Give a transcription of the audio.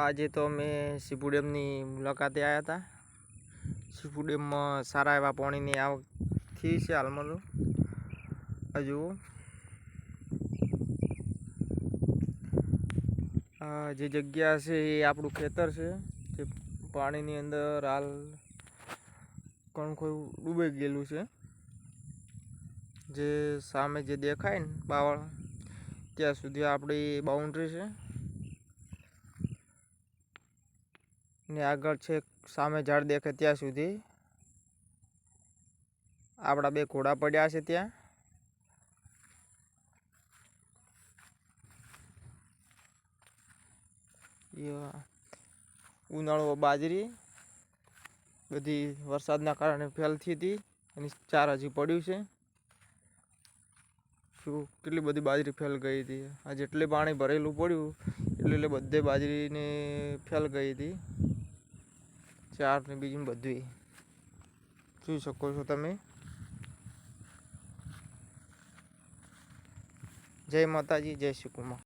આજે તો અમે સીપુ ડેમની મુલાકાતે આવ્યા હતા સીપુ ડેમમાં સારા એવા પાણીની આવક થઈ છે હાલમાં તો. જુઓ. જે જગ્યા છે એ આપણું ખેતર છે. જે પાણીની અંદર હાલ કણખોયું ડૂબાઈ ગયેલું છે. જે સામે જે દેખાય ને બાવળ, ત્યાં સુધી આપણી બાઉન્ડ્રી છે. ને આગળ છે સામે ઝાડ દેખે ત્યાં સુધી. આપણા બે ઘોડા પડ્યા છે ત્યાં. ઉનાળો બાજરી. બધી વરસાદના કારણે ફેલતી હતી એની ચાર હજી પડ્યું છે. શું કેટલી બધી બાજરી ફેલ ગઈ હતી. આ જેટલે પાણી ભરેલું પડ્યું એટલે એટલે બધે બાજરીને ફેલ ગઈ હતી. ચાર ને બીજું બધું. જોઈ શકો છો તમે. જય માતાજી જય શ્રી કુમાર